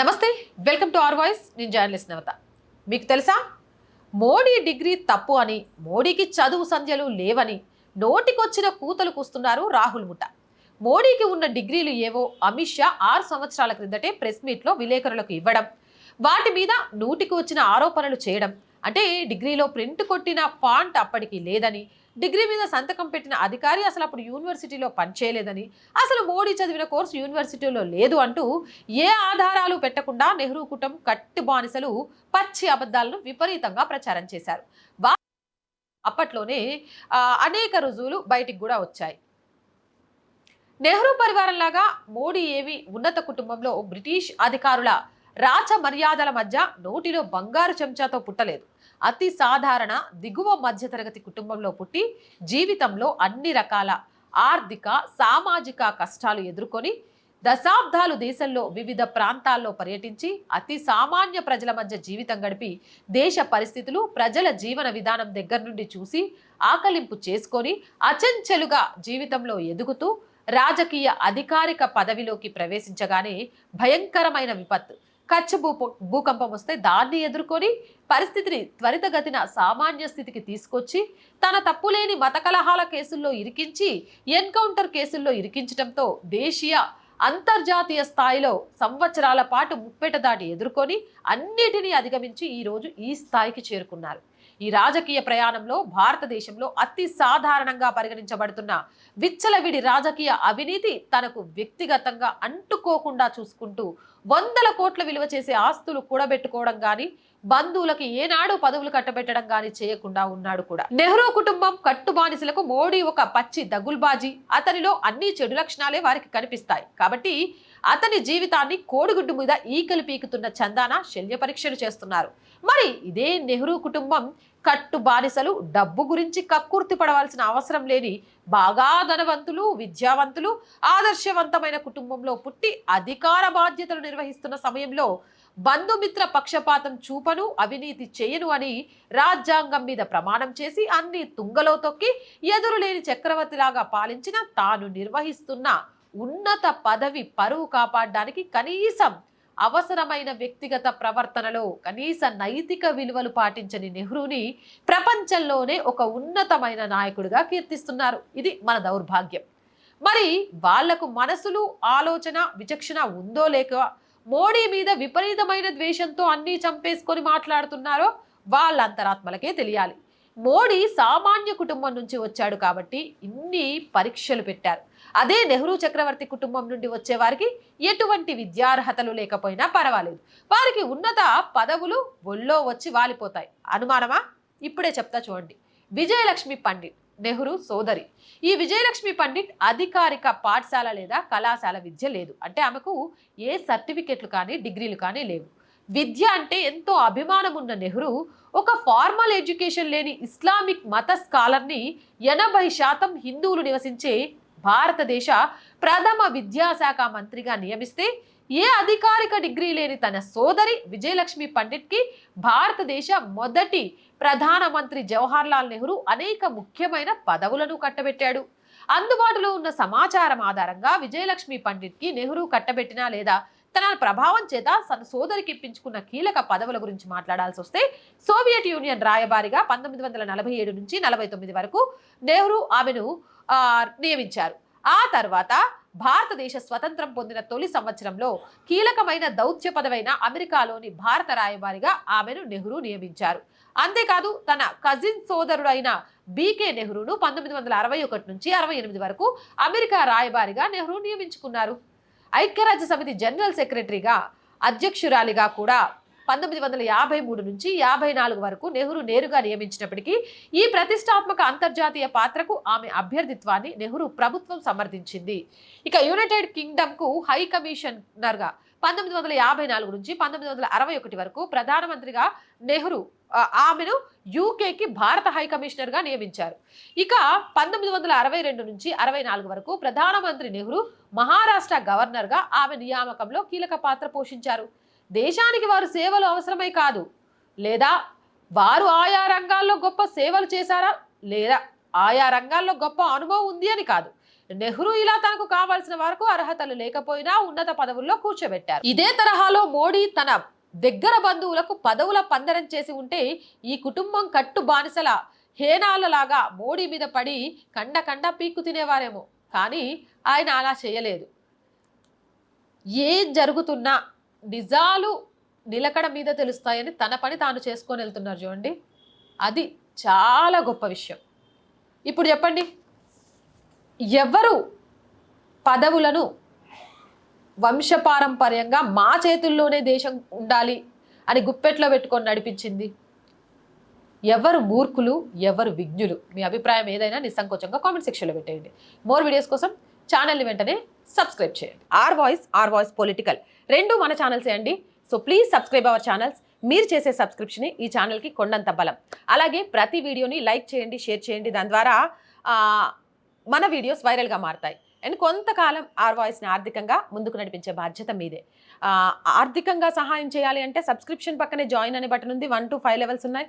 నమస్తే welcome to R voice. నేను journalist Navata. మీకు తెలుసా? మోడీ డిగ్రీ తప్పు అని మోడీకి చదువు సంధ్యలు లేవని నోటికొచ్చిన కూతలు కూస్తున్నారు రాహుల్ ముఠా. మోడీకి ఉన్న డిగ్రీలు ఏవో అమిత్ షా ఆరు సంవత్సరాల క్రిందటే ప్రెస్ మీట్లో విలేకరులకు ఇవ్వడం వాటి మీద నూటికి వచ్చిన ఆరోపణలు చేయడం. అంటే డిగ్రీలో ప్రింట్ కొట్టిన ఫాంట్ అప్పటికి లేదని డిగ్రీ మీద సంతకం పెట్టిన అధికారి అసలు అప్పుడు యూనివర్సిటీలో పనిచేయలేదని అసలు మోడీ చదివిన కోర్సు యూనివర్సిటీలో లేదు అంటూ ఏ ఆధారాలు పెట్టకుండా నెహ్రూ కుటుంబం కట్టి బానిసలు పచ్చి అబద్ధాలను విపరీతంగా ప్రచారం చేశారు. అప్పట్లోనే అనేక రుజువులు బయటికి కూడా వచ్చాయి. నెహ్రూ పరివారం లాగా మోడీ ఏవి ఉన్నత కుటుంబంలో బ్రిటిష్ అధికారుల రాచ మర్యాదల మధ్య నోటిలో బంగారు చెంచాతో పుట్టలేదు. అతి సాధారణ దిగువ మధ్యతరగతి కుటుంబంలో పుట్టి జీవితంలో అన్ని రకాల ఆర్థిక సామాజిక కష్టాలు ఎదుర్కొని దశాబ్దాలు దేశంలో వివిధ ప్రాంతాల్లో పర్యటించి అతి సామాన్య ప్రజల మధ్య జీవితం గడిపి దేశ పరిస్థితులు ప్రజల జీవన విధానం దగ్గర నుండి చూసి ఆకలింపు చేసుకొని అచంచలుగా జీవితంలో ఎదుగుతూ రాజకీయ అధికారిక పదవిలోకి ప్రవేశించగానే భయంకరమైన విపత్తు. కచ్చ భూ భూకంపం వస్తే దాన్ని ఎదుర్కొని పరిస్థితిని త్వరితగతిన సామాన్య స్థితికి తీసుకొచ్చి తన తప్పులేని మత కలహాల కేసుల్లో ఇరికించి ఎన్కౌంటర్ కేసుల్లో ఇరికించడంతో దేశీయ అంతర్జాతీయ స్థాయిలో సంవత్సరాల పాటు ముప్పెట దాటి ఎదుర్కొని అన్నిటినీ అధిగమించి ఈరోజు ఈ స్థాయికి చేరుకున్నారు. ఈ రాజకీయ ప్రయాణంలో భారతదేశంలో అతి సాధారణంగా పరిగణించబడుతున్న విచ్చలవిడి రాజకీయ అవినీతి తనకు వ్యక్తిగతంగా అంటుకోకుండా చూసుకుంటూ వందల కోట్ల విలువ చేసే ఆస్తులు కూడబెట్టుకోవడం కానీ బంధువులకి ఏనాడు పదవులు కట్టబెట్టడం కానీ చేయకుండా ఉన్నాడు కూడా. నెహ్రూ కుటుంబం కట్టుబానిసలకు మోడీ ఒక పచ్చి దగుల్బాజీ. అతనిలో అన్ని చెడు లక్షణాలే వారికి కనిపిస్తాయి. కాబట్టి అతని జీవితాన్ని కోడిగుడ్డు మీద ఈకలు పీకుతున్న చందాన శల్య పరీక్షలు చేస్తున్నారు. మరి ఇదే నెహ్రూ కుటుంబం కట్టు బానిసలు డబ్బు గురించి కక్కుర్తి పడవలసిన అవసరం లేని బాగా ధనవంతులు విద్యావంతులు ఆదర్శవంతమైన కుటుంబంలో పుట్టి అధికార బాధ్యతలు నిర్వహిస్తున్న సమయంలో బంధుమిత్ర పక్షపాతం చూపను అవినీతి చేయను అని రాజ్యాంగం మీద ప్రమాణం చేసి అన్ని తుంగలో తొక్కి ఎదురులేని చక్రవర్తిలాగా పాలించిన తాను నిర్వహిస్తున్న ఉన్నత పదవి పరువు కాపాడడానికి కనీసం అవసరమైన వ్యక్తిగత ప్రవర్తనలో కనీస నైతిక విలువలు పాటించని నెహ్రూని ప్రపంచంలోనే ఒక ఉన్నతమైన నాయకుడిగా కీర్తిస్తున్నారు. ఇది మన దౌర్భాగ్యం. మరి వాళ్ళకు మనసులు ఆలోచన విచక్షణ ఉందో లేక మోడీ మీద విపరీతమైన ద్వేషంతో అన్నీ చంపేసుకొని మాట్లాడుతున్నారో వాళ్ళ అంతరాత్మలకే తెలియాలి. మోడీ సామాన్య కుటుంబం నుంచి వచ్చాడు కాబట్టి ఇన్ని పరీక్షలు పెట్టారు. అదే నెహ్రూ చక్రవర్తి కుటుంబం నుండి వచ్చే వారికి ఎటువంటి విద్యార్హతలు లేకపోయినా పర్వాలేదు. వారికి ఉన్నత పదవులు ఒళ్ళో వచ్చి వాలిపోతాయి. అనుమానమా? ఇప్పుడే చెప్తా చూడండి. విజయలక్ష్మి పండిట్ నెహ్రూ సోదరి. ఈ విజయలక్ష్మి పండిట్ అధికారిక పాఠశాల లేదా కళాశాల విద్య లేదు. అంటే ఆమెకు ఏ సర్టిఫికెట్లు కానీ డిగ్రీలు కానీ లేవు. విద్య అంటే ఎంతో అభిమానం ఉన్న నెహ్రూ ఒక ఫార్మల్ ఎడ్యుకేషన్ లేని ఇస్లామిక్ మత స్కాలర్ని ఎనభై శాతం హిందువులు నివసించే భారతదేశ ప్రథమ విద్యాశాఖ మంత్రిగా నియమిస్తే ఏ అధికారిక డిగ్రీ లేని తన సోదరి విజయలక్ష్మి పండిట్కి భారతదేశ మొదటి ప్రధానమంత్రి జవహర్లాల్ నెహ్రూ అనేక ముఖ్యమైన పదవులను కట్టబెట్టాడు. అందుబాటులో ఉన్న సమాచారం ఆధారంగా విజయలక్ష్మి పండిట్కి నెహ్రూ కట్టబెట్టినా లేదా తన ప్రభావం చేత తన సోదరికి ఇప్పించుకున్న కీలక పదవుల గురించి మాట్లాడాల్సి వస్తే సోవియట్ యూనియన్ రాయబారిగా పంతొమ్మిది వందల నలభై ఏడు నుంచి నలభై తొమ్మిది వరకు నెహ్రూ ఆమెను నియమించారు. ఆ తర్వాత భారతదేశ స్వతంత్రం పొందిన తొలి సంవత్సరంలో కీలకమైన దౌత్య పదవైన అమెరికాలోని భారత రాయబారిగా ఆమెను నెహ్రూ నియమించారు. అంతేకాదు తన కజిన్ సోదరుడైన బీకే నెహ్రూను పంతొమ్మిది వందల అరవై ఒకటి నుంచి అరవై ఎనిమిది వరకు అమెరికా రాయబారిగా నెహ్రూ నియమించుకున్నారు. ఐక్యరాజ్య సమితి జనరల్ సెక్రటరీగా అధ్యక్షురాలిగా కూడా పంతొమ్మిది వందల యాభై మూడు నుంచి యాభై నాలుగు వరకు నెహ్రూ నేరుగా నియమించినప్పటికీ ఈ ప్రతిష్టాత్మక అంతర్జాతీయ పాత్రకు ఆమె అభ్యర్థిత్వాన్ని నెహ్రూ ప్రభుత్వం సమర్థించింది. ఇక యునైటెడ్ కింగ్డమ్కు హై కమిషనర్గా పంతొమ్మిది వందల యాభై నాలుగు నుంచి పంతొమ్మిది వందల అరవై ఒకటి వరకు ప్రధానమంత్రిగా నెహ్రూ ఆమెను యూకేకి భారత హై కమిషనర్గా నియమించారు. ఇక పంతొమ్మిది వందల అరవై రెండు నుంచి అరవై నాలుగు వరకు ప్రధానమంత్రి నెహ్రూ మహారాష్ట్ర గవర్నర్గా ఆమె నియామకంలో కీలక పాత్ర పోషించారు. దేశానికి వారు సేవలు అవసరమై కాదు. లేదా వారు ఆయా రంగాల్లో గొప్ప సేవలు చేశారా? లేదా ఆయా రంగాల్లో గొప్ప అనుభవం ఉంది అని కాదు. నెహ్రూ ఇలా తనకు కావాల్సిన వరకు అర్హతలు లేకపోయినా ఉన్నత పదవుల్లో కూర్చోబెట్టారు. ఇదే తరహాలో మోడీ తన దగ్గర బంధువులకు పదవుల పందరం చేసి ఉంటే ఈ కుటుంబం కట్టు బానిసల హేనాలలాగా మోడీ మీద పడి కండ కండ పీక్కు తినేవారేమో. కానీ ఆయన అలా చేయలేదు. ఏం జరుగుతున్నా? నిజాలు నిలకడ మీద తెలుస్తాయని తన పని తాను చేసుకొని వెళ్తున్నారు చూడండి. అది చాలా గొప్ప విషయం. ఇప్పుడు చెప్పండి. ఎవరు పదవులను వంశపారంపర్యంగా మా చేతుల్లోనే దేశం ఉండాలి అని గుప్పెట్లో పెట్టుకొని నడిపించింది? ఎవరు మూర్ఖులు ఎవరు విజ్ఞులు? మీ అభిప్రాయం ఏదైనా నిస్సంకోచంగా కామెంట్ సెక్షన్లో పెట్టేయండి. మోర్ వీడియోస్ కోసం ఛానల్ని వెంటనే సబ్స్క్రైబ్ చేయండి. R voice R voice political. రెండు మన ఛానల్సే అండి. So please subscribe our channels మీరు చేసే సబ్స్క్రిప్షన్ ఈ ఛానల్కి కొండంత బలం. అలాగే ప్రతి వీడియోని లైక్ చేయండి షేర్ చేయండి. దాని ద్వారా మన వీడియోస్ వైరల్గా మారుతాయి. అండ్ కొంతకాలం ఆర్ వాయిస్ని ఆర్థికంగా ముందుకు నడిపించే బాధ్యత మీదే. ఆర్థికంగా సహాయం చేయాలి అంటే సబ్స్క్రిప్షన్ పక్కనే జాయిన్ అనే బటన్ ఉంది. వన్ టు ఫైవ్ లెవెల్స్ ఉన్నాయి.